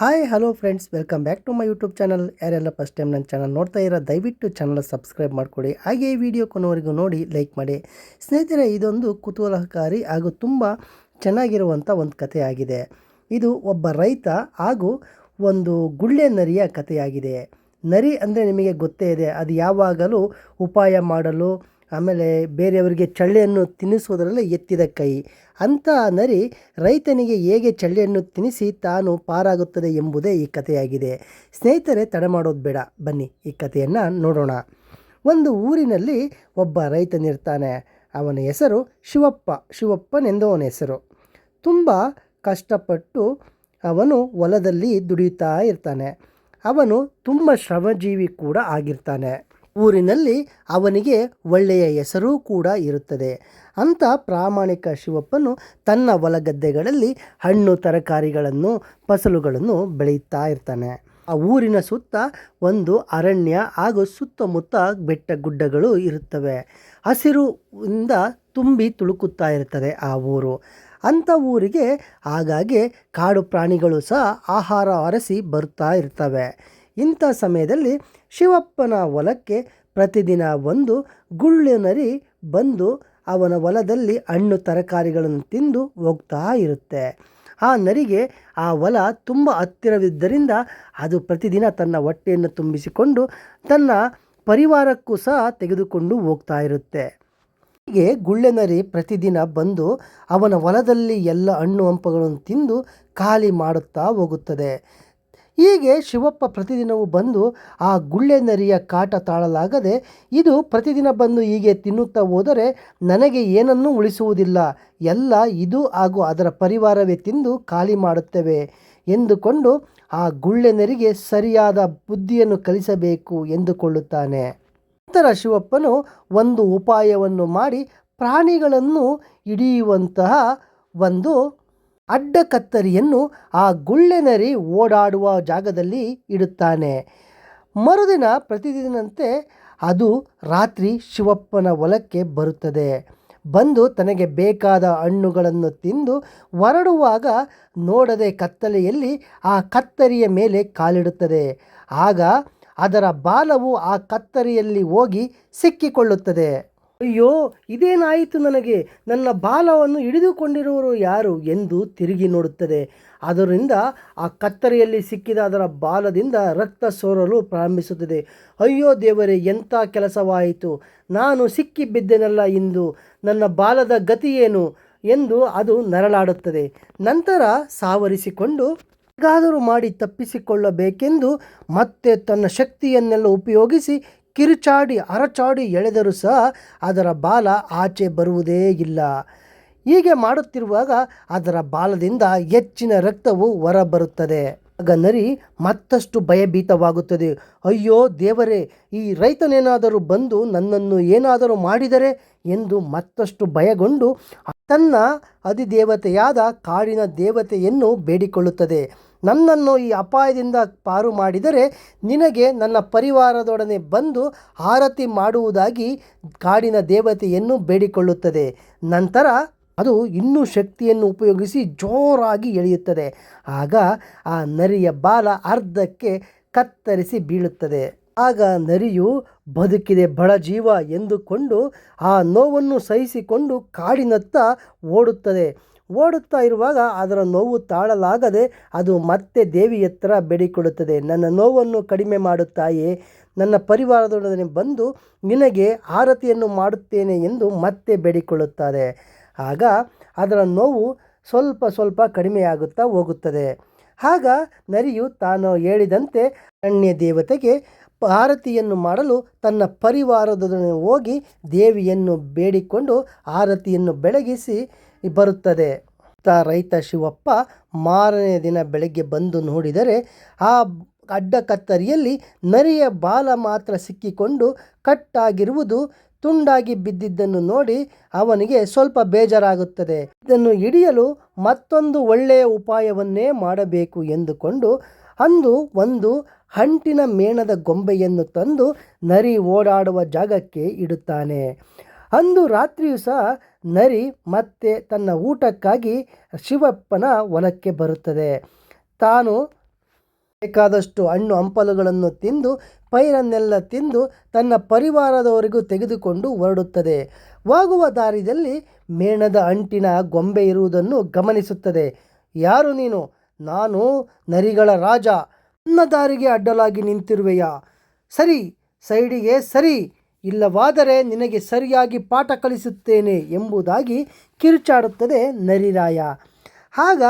Hi hello friends welcome back to my YouTube channel ಯಾರೆಲ್ಲ first time ನನ್ನ channel ನೋಡ್ತಾ ಇರೋ, ದಯವಿಟ್ಟು ಚಾನಲ್ ಸಬ್ಸ್ಕ್ರೈಬ್ ಮಾಡಿಕೊಡಿ. ಹಾಗೆ ಈ ವಿಡಿಯೋ ಕೊನೆವರೆಗೂ ನೋಡಿ ಲೈಕ್ ಮಾಡಿ. ಸ್ನೇಹಿತರೆ, ಇದೊಂದು ಕುತೂಹಲಕಾರಿ ಹಾಗೂ ತುಂಬ ಚೆನ್ನಾಗಿರುವಂಥ ಒಂದು ಕಥೆಯಾಗಿದೆ. ಇದು ಒಬ್ಬ ರೈತ ಹಾಗೂ ಒಂದು ಗುಳ್ಳೆ ನರಿಯ ಕಥೆಯಾಗಿದೆ. ನರಿ ಅಂದರೆ ನಿಮಗೆ ಗೊತ್ತೇ ಇದೆ, ಅದು ಯಾವಾಗಲೂ ಉಪಾಯ ಮಾಡಲು ಆಮೇಲೆ ಬೇರೆಯವರಿಗೆ ಚಳ್ಳೆಯನ್ನು ತಿನ್ನಿಸುವುದರಲ್ಲಿ ಎತ್ತಿದ ಕೈ. ಅಂತ ನರಿ ರೈತನಿಗೆ ಹೇಗೆ ಚಳ್ಳೆಯನ್ನು ತಿನ್ನಿಸಿ ತಾನು ಪಾರಾಗುತ್ತದೆ ಎಂಬುದೇ ಈ ಕಥೆಯಾಗಿದೆ. ಸ್ನೇಹಿತರೆ, ತಡ ಮಾಡೋದು ಬೇಡ. ಬನ್ನಿ, ಈ ಕಥೆಯನ್ನು ನೋಡೋಣ. ಒಂದು ಊರಿನಲ್ಲಿ ಒಬ್ಬ ರೈತನಿರ್ತಾನೆ. ಅವನ ಹೆಸರು ಶಿವಪ್ಪ. ಶಿವಪ್ಪನೆಂದು ಅವನ ಹೆಸರು. ತುಂಬ ಕಷ್ಟಪಟ್ಟು ಅವನು ಹೊಲದಲ್ಲಿ ದುಡಿಯುತ್ತಾ ಇರ್ತಾನೆ. ಅವನು ತುಂಬ ಶ್ರಮಜೀವಿ ಕೂಡ ಆಗಿರ್ತಾನೆ. ಊರಿನಲ್ಲಿ ಅವನಿಗೆ ಒಳ್ಳೆಯ ಹೆಸರೂ ಕೂಡ ಇರುತ್ತದೆ. ಅಂಥ ಪ್ರಾಮಾಣಿಕ ಶಿವಪ್ಪನು ತನ್ನ ಹೊಲಗದ್ದೆಗಳಲ್ಲಿ ಹಣ್ಣು ತರಕಾರಿಗಳನ್ನು, ಫಸಲುಗಳನ್ನು ಬೆಳೆಯುತ್ತಾ ಇರ್ತಾನೆ. ಆ ಊರಿನ ಸುತ್ತ ಒಂದು ಅರಣ್ಯ ಹಾಗೂ ಸುತ್ತಮುತ್ತ ಬೆಟ್ಟ ಗುಡ್ಡಗಳು ಇರುತ್ತವೆ. ಹಸಿರು ತುಂಬಿ ತುಳುಕುತ್ತಾ ಇರುತ್ತದೆ ಆ ಊರು. ಅಂಥ ಊರಿಗೆ ಆಗಾಗ್ಗೆ ಕಾಡು ಪ್ರಾಣಿಗಳು ಸಹ ಆಹಾರ ಅರಸಿ ಬರುತ್ತಾ ಇರ್ತವೆ. ಇಂಥ ಸಮಯದಲ್ಲಿ ಶಿವಪ್ಪನ ಹೊಲಕ್ಕೆ ಪ್ರತಿದಿನ ಒಂದು ಗುಳ್ಳೆನರಿ ಬಂದು ಅವನ ಹೊಲದಲ್ಲಿ ಹಣ್ಣು ತರಕಾರಿಗಳನ್ನು ತಿಂದು ಹೋಗ್ತಾ ಇರುತ್ತೆ. ಆ ನರಿಗೆ ಆ ಹೊಲ ತುಂಬ ಹತ್ತಿರವಿದ್ದರಿಂದ ಅದು ಪ್ರತಿದಿನ ತನ್ನ ಹೊಟ್ಟೆಯನ್ನು ತುಂಬಿಸಿಕೊಂಡು ತನ್ನ ಪರಿವಾರಕ್ಕೂ ಸಹ ತೆಗೆದುಕೊಂಡು ಹೋಗ್ತಾ ಇರುತ್ತೆ. ಹೀಗೆ ಗುಳ್ಳೆನರಿ ಪ್ರತಿದಿನ ಬಂದು ಅವನ ಹೊಲದಲ್ಲಿ ಎಲ್ಲ ಹಣ್ಣು ಹಂಪಗಳನ್ನು ತಿಂದು ಖಾಲಿ ಮಾಡುತ್ತಾ ಹೋಗುತ್ತದೆ. ಹೀಗೆ ಶಿವಪ್ಪ ಪ್ರತಿದಿನವೂ ಬಂದು ಆ ಗುಳ್ಳೆ ನರಿಯ ಕಾಟ ತಾಳಲಾಗದೆ ಇದು ಪ್ರತಿದಿನ ಬಂದು ಹೀಗೆ ತಿನ್ನುತ್ತಾ ಹೋದರೆ ನನಗೆ ಏನನ್ನೂ ಉಳಿಸುವುದಿಲ್ಲ. ಎಲ್ಲ ಇದು ಹಾಗೂ ಅದರ ಪರಿವಾರವೇ ತಿಂದು ಖಾಲಿ ಮಾಡುತ್ತವೆ ಎಂದುಕೊಂಡು ಆ ಗುಳ್ಳೆ ನರಿಗೆ ಸರಿಯಾದ ಬುದ್ಧಿಯನ್ನು ಕಲಿಸಬೇಕು ಎಂದುಕೊಳ್ಳುತ್ತಾನೆ. ನಂತರ ಶಿವಪ್ಪನು ಒಂದು ಉಪಾಯವನ್ನು ಮಾಡಿ ಪ್ರಾಣಿಗಳನ್ನು ಹಿಡಿಯುವಂತಹ ಒಂದು ಅಡ್ಡ ಕತ್ತರಿಯನ್ನು ಆ ಗುಳ್ಳೆನರಿ ಓಡಾಡುವ ಜಾಗದಲ್ಲಿ ಇಡುತ್ತಾನೆ. ಮರುದಿನ ಪ್ರತಿದಿನಂತೆ ಅದು ರಾತ್ರಿ ಶಿವಪ್ಪನ ಹೊಲಕ್ಕೆ ಬರುತ್ತದೆ. ಬಂದು ತನಗೆ ಬೇಕಾದ ಹಣ್ಣುಗಳನ್ನು ತಿಂದು ಹೊರಡುವಾಗ ನೋಡದೆ ಕತ್ತಲೆಯಲ್ಲಿ ಆ ಕತ್ತರಿಯ ಮೇಲೆ ಕಾಲಿಡುತ್ತದೆ. ಆಗ ಅದರ ಬಾಲವು ಆ ಕತ್ತರಿಯಲ್ಲಿ ಹೋಗಿ ಸಿಕ್ಕಿಕೊಳ್ಳುತ್ತದೆ. ಅಯ್ಯೋ, ಇದೇನಾಯಿತು ನನಗೆ? ನನ್ನ ಬಾಲವನ್ನು ಹಿಡಿದುಕೊಂಡಿರುವರು ಯಾರು ಎಂದು ತಿರುಗಿ ನೋಡುತ್ತದೆ. ಅದರಿಂದ ಆ ಕತ್ತರಿಯಲ್ಲಿ ಸಿಕ್ಕಿದ ಅದರ ಬಾಲದಿಂದ ರಕ್ತ ಸೋರಲು ಪ್ರಾರಂಭಿಸುತ್ತದೆ. ಅಯ್ಯೋ ದೇವರೇ, ಎಂಥ ಕೆಲಸವಾಯಿತು? ನಾನು ಸಿಕ್ಕಿ ಬಿದ್ದೆನಲ್ಲ ಇಂದು? ನನ್ನ ಬಾಲದ ಗತಿಯೇನು? ಎಂದು ಅದು ನರಳಾಡುತ್ತದೆ. ನಂತರ ಸಾವರಿಸಿಕೊಂಡು, ಹೇಗಾದರೂ ಮಾಡಿ ತಪ್ಪಿಸಿಕೊಳ್ಳಬೇಕೆಂದು ಮತ್ತೆ ತನ್ನ ಶಕ್ತಿಯನ್ನೆಲ್ಲ ಉಪಯೋಗಿಸಿ ಕಿರುಚಾಡಿ, ಅರಚಾಡಿ ಎಳೆದರೂ ಸಹ ಅದರ ಬಾಲ ಆಚೆ ಬರುವುದೇ ಇಲ್ಲ. ಹೀಗೆ ಮಾಡುತ್ತಿರುವಾಗ ಅದರ ಬಾಲದಿಂದ ಹೆಚ್ಚಿನ ರಕ್ತವು ಹೊರಬರುತ್ತದೆ. ಆಗ ನರಿ ಮತ್ತಷ್ಟು ಭಯಭೀತವಾಗುತ್ತದೆ. ಅಯ್ಯೋ ದೇವರೇ, ಈ ರೈತನೇನಾದರೂ ಬಂದು ನನ್ನನ್ನು ಏನಾದರೂ ಮಾಡಿದರೆ ಎಂದು ಮತ್ತಷ್ಟು ಭಯಗೊಂಡು ತನ್ನ ಅಧಿದೇವತೆಯಾದ ಕಾಡಿನ ದೇವತೆಯನ್ನು ಬೇಡಿಕೊಳ್ಳುತ್ತದೆ. ನನ್ನನ್ನು ಈ ಅಪಾಯದಿಂದ ಪಾರು ಮಾಡಿದರೆ ನಿನಗೆ ನನ್ನ ಪರಿವಾರದೊಡನೆ ಬಂದು ಆರತಿ ಮಾಡುವುದಾಗಿ ಕಾಡಿನ ದೇವತೆಯನ್ನು ಬೇಡಿಕೊಳ್ಳುತ್ತದೆ. ನಂತರ ಅದು ಇನ್ನೂ ಶಕ್ತಿಯನ್ನು ಉಪಯೋಗಿಸಿ ಜೋರಾಗಿ ಎಳೆಯುತ್ತದೆ. ಆಗ ಆ ನರಿಯ ಬಾಲ ಅರ್ಧಕ್ಕೆ ಕತ್ತರಿಸಿ ಬೀಳುತ್ತದೆ. ಆಗ ನರಿಯು ಬದುಕಿದೆ ಬಡ ಜೀವ ಎಂದುಕೊಂಡು ಆ ನೋವನ್ನು ಸಹಿಸಿಕೊಂಡು ಕಾಡಿನತ್ತ ಓಡುತ್ತದೆ. ಓಡುತ್ತಾ ಇರುವಾಗ ಅದರ ನೋವು ತಾಳಲಾಗದೆ ಅದು ಮತ್ತೆ ದೇವಿ ಎತ್ತರ ಬೇಡಿಕೊಳ್ಳುತ್ತದೆ. ನನ್ನ ನೋವನ್ನು ಕಡಿಮೆ ಮಾಡುತ್ತಾಯೇ ನನ್ನ ಪರಿವಾರದೊಡನೆ ಬಂದು ನಿನಗೆ ಆರತಿಯನ್ನು ಮಾಡುತ್ತೇನೆ ಎಂದು ಮತ್ತೆ ಬೇಡಿಕೊಳ್ಳುತ್ತಾರೆ. ಆಗ ಅದರ ನೋವು ಸ್ವಲ್ಪ ಸ್ವಲ್ಪ ಕಡಿಮೆಯಾಗುತ್ತಾ ಹೋಗುತ್ತದೆ. ಆಗ ನರಿಯು ತಾನು ಹೇಳಿದಂತೆ ಅರಣ್ಯ ದೇವತೆಗೆ ಆರತಿಯನ್ನು ಮಾಡಲು ತನ್ನ ಪರಿವಾರದೊಡನೆ ಹೋಗಿ ದೇವಿಯನ್ನು ಬೇಡಿಕೊಂಡು ಆರತಿಯನ್ನು ಬೆಳಗಿಸಿ ಬರುತ್ತದೆ. ರೈತ ಶಿವಪ್ಪ ಮಾರನೇ ದಿನ ಬೆಳಗ್ಗೆ ಬಂದು ನೋಡಿದರೆ ಆ ಅಡ್ಡ ಕತ್ತರಿಯಲ್ಲಿ ನರಿಯ ಬಾಲ ಮಾತ್ರ ಸಿಕ್ಕಿಕೊಂಡು ಕಟ್ಟಾಗಿರುವುದು ತುಂಡಾಗಿ ಬಿದ್ದಿದ್ದನ್ನು ನೋಡಿ ಅವನಿಗೆ ಸ್ವಲ್ಪ ಬೇಜಾರಾಗುತ್ತದೆ. ಇದನ್ನು ಹಿಡಿಯಲು ಮತ್ತೊಂದು ಒಳ್ಳೆಯ ಉಪಾಯವನ್ನೇ ಮಾಡಬೇಕು ಎಂದುಕೊಂಡು ಅಂದು ಒಂದು ಹಂಟಿನ ಮೇಣದ ಗೊಂಬೆಯನ್ನು ತಂದು ನರಿ ಓಡಾಡುವ ಜಾಗಕ್ಕೆ ಇಡುತ್ತಾನೆ. ಅಂದು ರಾತ್ರಿಯೂ ಸಹ ನರಿ ಮತ್ತೆ ತನ್ನ ಊಟಕ್ಕಾಗಿ ಶಿವಪ್ಪನ ಹೊಲಕ್ಕೆ ಬರುತ್ತದೆ. ತಾನು ಬೇಕಾದಷ್ಟು ಹಣ್ಣು ಹಂಪಲುಗಳನ್ನು ತಿಂದು ಪೈರನ್ನೆಲ್ಲ ತಿಂದು ತನ್ನ ಪರಿವಾರದವರೆಗೂ ತೆಗೆದುಕೊಂಡು ಹೊರಡುತ್ತದೆ. ಹೋಗುವ ದಾರಿಯಲ್ಲಿ ಮೇಣದ ಅಂಟಿನ ಗೊಂಬೆ ಇರುವುದನ್ನು ಗಮನಿಸುತ್ತದೆ. ಯಾರು ನೀನು? ನಾನು ನರಿಗಳ ರಾಜ. ನನ್ನ ದಾರಿಗೆ ಅಡ್ಡಲಾಗಿ ನಿಂತಿರುವೆಯಾ? ಸರಿ, ಸೈಡಿಗೆ ಸರಿ, ಇಲ್ಲವಾದರೆ ನಿನಗೆ ಸರಿಯಾಗಿ ಪಾಠ ಕಲಿಸುತ್ತೇನೆ ಎಂಬುದಾಗಿ ಕಿರುಚಾಡುತ್ತದೆ ನರಿರಾಯ. ಆಗ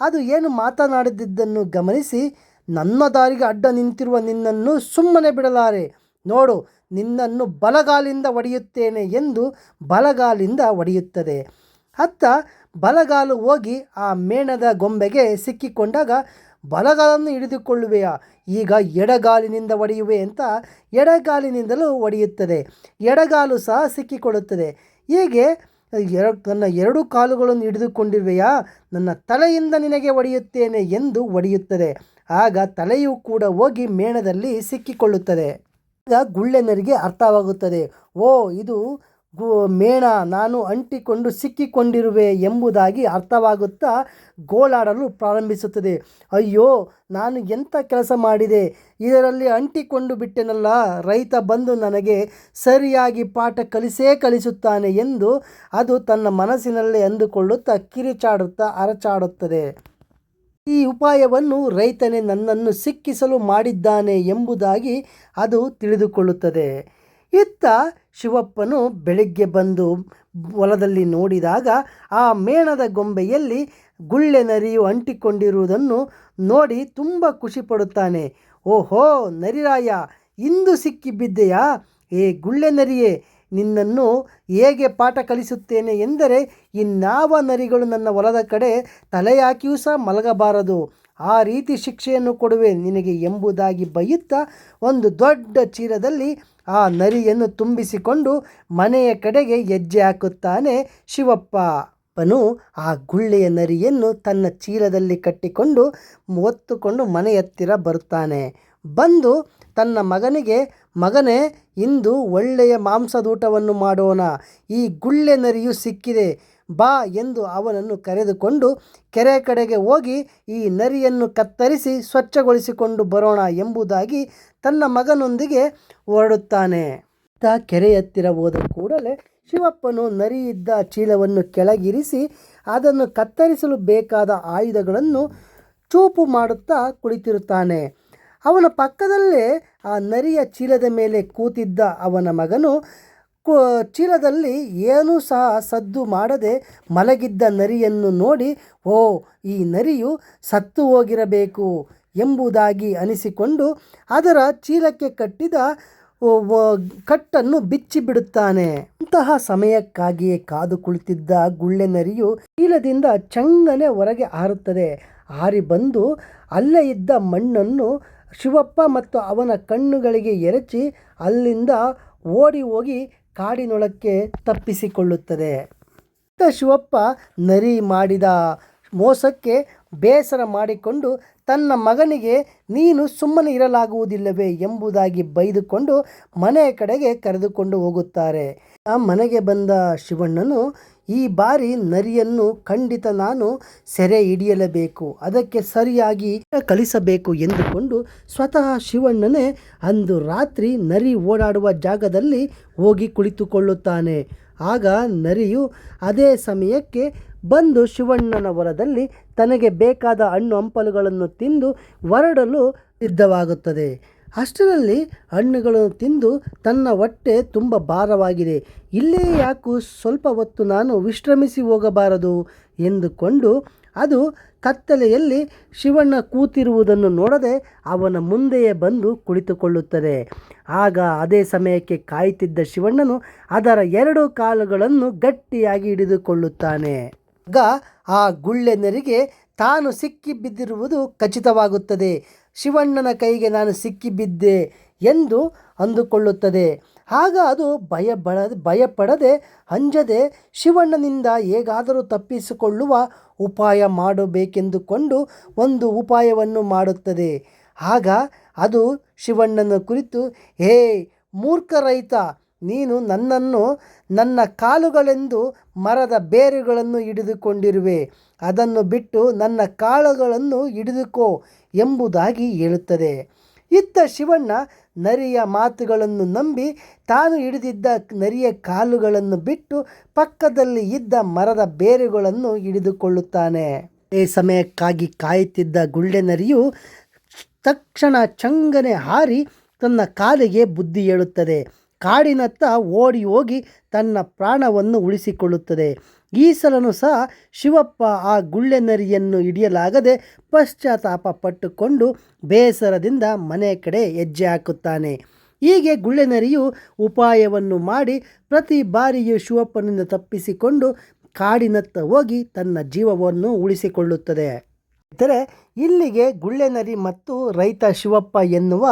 ಅದು ಏನು ಮಾತನಾಡಿದ್ದನ್ನು ಗಮನಿಸಿ, ನನ್ನ ದಾರಿಗೆ ಅಡ್ಡ ನಿಂತಿರುವ ನಿನ್ನನ್ನು ಸುಮ್ಮನೆ ಬಿಡಲಾರೆ. ನೋಡು, ನಿನ್ನನ್ನು ಬಲಗಾಲಿಂದ ಒಡೆಯುತ್ತೇನೆ ಎಂದು ಬಲಗಾಲಿಂದ ಒಡೆಯುತ್ತದೆ. ಅತ್ತ ಬಲಗಾಲು ಹೋಗಿ ಆ ಮೇಣದ ಗೊಂಬೆಗೆ ಸಿಕ್ಕಿಕೊಂಡಾಗ ಬಲಗಾಲನ್ನು ಹಿಡಿದುಕೊಳ್ಳುವೆಯಾ? ಈಗ ಎಡಗಾಲಿನಿಂದ ಒಡೆಯುವೆ ಅಂತ ಎಡಗಾಲಿನಿಂದಲೂ ಒಡೆಯುತ್ತದೆ. ಎಡಗಾಲು ಸಹ ಸಿಕ್ಕಿಕೊಳ್ಳುತ್ತದೆ. ಹೀಗೆ ಎರ ನನ್ನ ಎರಡು ಕಾಲುಗಳನ್ನು ಹಿಡಿದುಕೊಂಡಿರುವೆಯಾ? ನನ್ನ ತಲೆಯಿಂದ ನಿನಗೆ ಒಡೆಯುತ್ತೇನೆ ಎಂದು ಒಡೆಯುತ್ತದೆ. ಆಗ ತಲೆಯು ಕೂಡ ಹೋಗಿ ಮೇಣದಲ್ಲಿ ಸಿಕ್ಕಿಕೊಳ್ಳುತ್ತದೆ. ಆಗ ಗುಳ್ಳೆನರಿಗೆ ಅರ್ಥವಾಗುತ್ತದೆ. ಓ, ಇದು ಗು, ಮೇಣ ನಾನು ಅಂಟಿಕೊಂಡು ಸಿಕ್ಕಿಕೊಂಡಿರುವೆ ಎಂಬುದಾಗಿ ಅರ್ಥವಾಗುತ್ತಾ ಗೋಳಾಡಲು ಪ್ರಾರಂಭಿಸುತ್ತದೆ. ಅಯ್ಯೋ, ನಾನು ಎಂಥ ಕೆಲಸ ಮಾಡಿದೆ? ಇದರಲ್ಲಿ ಅಂಟಿಕೊಂಡು ಬಿಟ್ಟೆನಲ್ಲ, ರೈತ ಬಂದು ನನಗೆ ಸರಿಯಾಗಿ ಪಾಠ ಕಲಿಸೇ ಕಲಿಸುತ್ತಾನೆ ಎಂದು ಅದು ತನ್ನ ಮನಸ್ಸಿನಲ್ಲೇ ಅಂದುಕೊಳ್ಳುತ್ತಾ ಕಿರಿಚಾಡುತ್ತಾ ಅರಚಾಡುತ್ತದೆ. ಈ ಉಪಾಯವನ್ನು ರೈತನೇ ನನ್ನನ್ನು ಸಿಕ್ಕಿಸಲು ಮಾಡಿದ್ದಾನೆ ಎಂಬುದಾಗಿ ಅದು ತಿಳಿದುಕೊಳ್ಳುತ್ತದೆ. ಇತ್ತ ಶಿವಪ್ಪನು ಬೆಳಿಗ್ಗೆ ಬಂದು ಹೊಲದಲ್ಲಿ ನೋಡಿದಾಗ ಆ ಮೇಣದ ಗೊಂಬೆಯಲ್ಲಿ ಗುಳ್ಳೆ ನರಿಯು ಅಂಟಿಕೊಂಡಿರುವುದನ್ನು ನೋಡಿ ತುಂಬ ಖುಷಿಪಡುತ್ತಾನೆ ಓಹೋ, ನರಿರಾಯ, ಇಂದು ಸಿಕ್ಕಿಬಿದ್ದೆಯಾ ಏ ಗುಳ್ಳೆ ನರಿಯೇ, ನಿನ್ನನ್ನು ಹೇಗೆ ಪಾಠ ಕಲಿಸುತ್ತೇನೆ ಎಂದರೆ ಇನ್ನಾವ ನರಿಗಳು ನನ್ನ ಹೊಲದ ಕಡೆ ತಲೆಯಾಕಿಯೂ ಸಹ ಮಲಗಬಾರದು. ಆ ರೀತಿ ಶಿಕ್ಷೆಯನ್ನು ಕೊಡುವೆ ನಿನಗೆ ಎಂಬುದಾಗಿ ಬೈಯುತ್ತಾ ಒಂದು ದೊಡ್ಡ ಚೀಲದಲ್ಲಿ ಆ ನರಿಯನ್ನು ತುಂಬಿಸಿಕೊಂಡು ಮನೆಯ ಕಡೆಗೆ ಹೆಜ್ಜೆ ಹಾಕುತ್ತಾನೆ ಶಿವಪ್ಪ. ಅಪ್ಪನು ಆ ಗುಳ್ಳೆಯ ನರಿಯನ್ನು ತನ್ನ ಚೀಲದಲ್ಲಿ ಕಟ್ಟಿಕೊಂಡು ಒತ್ತುಕೊಂಡು ಮನೆಯತ್ತಿರ ಬರುತ್ತಾನೆ. ಬಂದು ತನ್ನ ಮಗನಿಗೆ, ಮಗನೇ, ಇಂದು ಒಳ್ಳೆಯ ಮಾಂಸದೂಟವನ್ನು ಮಾಡೋಣ. ಈ ಗುಳ್ಳೆ ನರಿಯು ಸಿಕ್ಕಿದೆ. ಬಾ ಎಂದು ಅವನನ್ನು ಕರೆದುಕೊಂಡು ಕೆರೆ ಕಡೆಗೆ ಹೋಗಿ ಈ ನರಿಯನ್ನು ಕತ್ತರಿಸಿ ಸ್ವಚ್ಛಗೊಳಿಸಿಕೊಂಡು ಬರೋಣ ಎಂಬುದಾಗಿ ತನ್ನ ಮಗನೊಂದಿಗೆ ಹೊರಡುತ್ತಾನೆ. ತ ಕೆರೆ ಹತ್ತಿರ ಹೋದ ಕೂಡಲೇ ಶಿವಪ್ಪನು ನರಿ ಇದ್ದ ಚೀಲವನ್ನು ಕೆಳಗಿರಿಸಿ ಅದನ್ನು ಕತ್ತರಿಸಲು ಬೇಕಾದ ಆಯುಧಗಳನ್ನು ಚೂಪು ಮಾಡುತ್ತಾ ಕುಳಿತಿರುತ್ತಾನೆ. ಅವನ ಪಕ್ಕದಲ್ಲೇ ಆ ನರಿಯ ಚೀಲದ ಮೇಲೆ ಕೂತಿದ್ದ ಅವನ ಮಗನು ಚೀಲದಲ್ಲಿ ಏನೂ ಸಹ ಸದ್ದು ಮಾಡದೆ ಮಲಗಿದ್ದ ನರಿಯನ್ನು ನೋಡಿ, ಓ, ಈ ನರಿಯು ಸತ್ತು ಹೋಗಿರಬೇಕು ಎಂಬುದಾಗಿ ಅನಿಸಿಕೊಂಡು ಅದರ ಚೀಲಕ್ಕೆ ಕಟ್ಟಿದ ಕಟ್ಟನ್ನು ಬಿಚ್ಚಿಬಿಡುತ್ತಾನೆ ಅಂತಹ ಸಮಯಕ್ಕಾಗಿಯೇ ಕಾದು ಕುಳಿತಿದ್ದ ಗುಳ್ಳೆ ನರಿಯು ಚೀಲದಿಂದ ಚಂಗನೆ ಹೊರಗೆ ಹಾರುತ್ತದೆ ಹಾರಿ ಬಂದು ಅಲ್ಲೇ ಇದ್ದ ಮಣ್ಣನ್ನು ಶಿವಪ್ಪ ಮತ್ತು ಅವನ ಕಣ್ಣುಗಳಿಗೆ ಎರಚಿ ಅಲ್ಲಿಂದ ಓಡಿ ಹೋಗಿ ಕಾಡಿನೊಳಕ್ಕೆ ತಪ್ಪಿಸಿಕೊಳ್ಳುತ್ತದೆ. ಶಿವಪ್ಪ ನರಿ ಮಾಡಿದ ಮೋಸಕ್ಕೆ ಬೇಸರ ಮಾಡಿಕೊಂಡು ತನ್ನ ಮಗನಿಗೆ ನೀನು ಸುಮ್ಮನೆ ಇರಲಾಗುವುದಿಲ್ಲವೇ ಎಂಬುದಾಗಿ ಬೈದುಕೊಂಡು ಮನೆಯ ಕಡೆಗೆ ಕರೆದುಕೊಂಡು ಹೋಗುತ್ತಾರೆ. ಆ ಮನೆಗೆ ಬಂದ ಶಿವಣ್ಣನು, ಈ ಬಾರಿ ನರಿಯನ್ನು ಖಂಡಿತ ನಾನು ಸೆರೆ ಹಿಡಿಯಲೇಬೇಕು, ಅದಕ್ಕೆ ಸರಿಯಾಗಿ ಕಲಿಸಬೇಕು ಎಂದುಕೊಂಡು ಸ್ವತಃ ಶಿವಣ್ಣನೇ ಅಂದು ರಾತ್ರಿ ನರಿ ಓಡಾಡುವ ಜಾಗದಲ್ಲಿ ಹೋಗಿ ಕುಳಿತುಕೊಳ್ಳುತ್ತಾನೆ. ಆಗ ನರಿಯು ಅದೇ ಸಮಯಕ್ಕೆ ಬಂದು ಶಿವಣ್ಣನ ವರದಲ್ಲಿ ತನಗೆ ಬೇಕಾದ ಹಣ್ಣು ಹಂಪಲುಗಳನ್ನು ತಿಂದು ಹೊರಡಲು ಸಿದ್ಧವಾಗುತ್ತದೆ. ಅಷ್ಟರಲ್ಲಿ ಹಣ್ಣುಗಳನ್ನು ತಿಂದು ತನ್ನ ಹೊಟ್ಟೆ ತುಂಬ ಭಾರವಾಗಿದೆ. ಇಲ್ಲೇ ಯಾಕು ಸ್ವಲ್ಪ ಹೊತ್ತು ನಾನು ವಿಶ್ರಮಿಸಿ ಹೋಗಬಾರದು ಎಂದುಕೊಂಡು ಅದು ಕತ್ತಲೆಯಲ್ಲಿ ಶಿವಣ್ಣ ಕೂತಿರುವುದನ್ನು ನೋಡದೆ ಅವನ ಮುಂದೆಯೇ ಬಂದು ಕುಳಿತುಕೊಳ್ಳುತ್ತದೆ. ಆಗ ಅದೇ ಸಮಯಕ್ಕೆ ಕಾಯುತ್ತಿದ್ದ ಶಿವಣ್ಣನು ಅದರ ಎರಡು ಕಾಲುಗಳನ್ನು ಗಟ್ಟಿಯಾಗಿ ಹಿಡಿದುಕೊಳ್ಳುತ್ತಾನೆ. ಆಗ ಆ ಗುಳ್ಳೆನರಿಗೆ ತಾನು ಸಿಕ್ಕಿ ಬಿದ್ದಿರುವುದು ಖಚಿತವಾಗುತ್ತದೆ. ಶಿವಣ್ಣನ ಕೈಗೆ ನಾನು ಸಿಕ್ಕಿಬಿದ್ದೆ ಎಂದು ಅಂದುಕೊಳ್ಳುತ್ತದೆ. ಆಗ ಅದು ಭಯ ಬಡ ಭಯಪಡದೆ ಅಂಜದೆ ಶಿವಣ್ಣನಿಂದ ಹೇಗಾದರೂ ತಪ್ಪಿಸಿಕೊಳ್ಳುವ ಉಪಾಯ ಮಾಡಬೇಕೆಂದುಕೊಂಡು ಒಂದು ಉಪಾಯವನ್ನು ಮಾಡುತ್ತದೆ. ಆಗ ಅದು ಶಿವಣ್ಣನ ಕುರಿತು, ಹೇ ಮೂರ್ಖ ರೈತ ನೀನು ನನ್ನನ್ನು ನನ್ನ ಕಾಲುಗಳೆಂದು ಮರದ ಬೇರುಗಳನ್ನು ಹಿಡಿದುಕೊಂಡಿರುವೆ. ಅದನ್ನು ಬಿಟ್ಟು ನನ್ನ ಕಾಳುಗಳನ್ನು ಹಿಡಿದುಕೋ ಎಂಬುದಾಗಿ ಹೇಳುತ್ತದೆ. ಇತ್ತ ಶಿವಣ್ಣ ನರಿಯ ಮಾತುಗಳನ್ನು ನಂಬಿ ತಾನು ಹಿಡಿದಿದ್ದ ನರಿಯ ಕಾಲುಗಳನ್ನು ಬಿಟ್ಟು ಪಕ್ಕದಲ್ಲಿ ಇದ್ದ ಮರದ ಬೇರುಗಳನ್ನು ಹಿಡಿದುಕೊಳ್ಳುತ್ತಾನೆ. ಈ ಸಮಯಕ್ಕಾಗಿ ಕಾಯುತ್ತಿದ್ದ ಗುಳ್ಳೆ ನರಿಯು ತಕ್ಷಣ ಚಂಗನೆ ಹಾರಿ ತನ್ನ ಕಾಲಿಗೆ ಬುದ್ಧಿ ಹೇಳುತ್ತದೆ. ಕಾಡಿನತ್ತ ಓಡಿ ಹೋಗಿ ತನ್ನ ಪ್ರಾಣವನ್ನು ಉಳಿಸಿಕೊಳ್ಳುತ್ತದೆ. ಈ ಸಲನು ಸಹ ಶಿವಪ್ಪ ಆ ಗುಳ್ಳೆ ನರಿಯನ್ನು ಹಿಡಿಯಲಾಗದೆ ಪಶ್ಚಾತ್ತಾಪ ಪಟ್ಟುಕೊಂಡು ಬೇಸರದಿಂದ ಮನೆ ಕಡೆ ಹೆಜ್ಜೆ ಹಾಕುತ್ತಾನೆ. ಹೀಗೆ ಗುಳ್ಳೆ ನರಿಯು ಉಪಾಯವನ್ನು ಮಾಡಿ ಪ್ರತಿ ಬಾರಿಯೂ ಶಿವಪ್ಪನಿಂದ ತಪ್ಪಿಸಿಕೊಂಡು ಕಾಡಿನತ್ತ ಹೋಗಿ ತನ್ನ ಜೀವವನ್ನು ಉಳಿಸಿಕೊಳ್ಳುತ್ತದೆ. ಇದ್ದರೆ ಇಲ್ಲಿಗೆ ಗುಳ್ಳೆನರಿ ಮತ್ತು ರೈತ ಶಿವಪ್ಪ ಎನ್ನುವ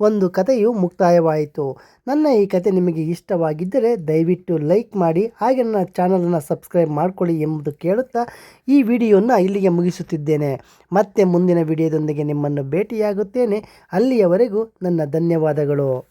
ಒಂದು ಕಥೆಯು ಮುಕ್ತಾಯವಾಯಿತು. ನನ್ನ ಈ ಕತೆ ನಿಮಗೆ ಇಷ್ಟವಾಗಿದ್ದರೆ ದಯವಿಟ್ಟು ಲೈಕ್ ಮಾಡಿ, ಹಾಗೆ ನನ್ನ ಚಾನಲನ್ನು ಸಬ್ಸ್ಕ್ರೈಬ್ ಮಾಡಿಕೊಳ್ಳಿ ಎಂಬುದು ಕೇಳುತ್ತಾ ಈ ವಿಡಿಯೋನ ಇಲ್ಲಿಗೆ ಮುಗಿಸುತ್ತಿದ್ದೇನೆ. ಮತ್ತೆ ಮುಂದಿನ ವಿಡಿಯೋದೊಂದಿಗೆ ನಿಮ್ಮನ್ನು ಭೇಟಿಯಾಗುತ್ತೇನೆ. ಅಲ್ಲಿಯವರೆಗೂ ನನ್ನ ಧನ್ಯವಾದಗಳು.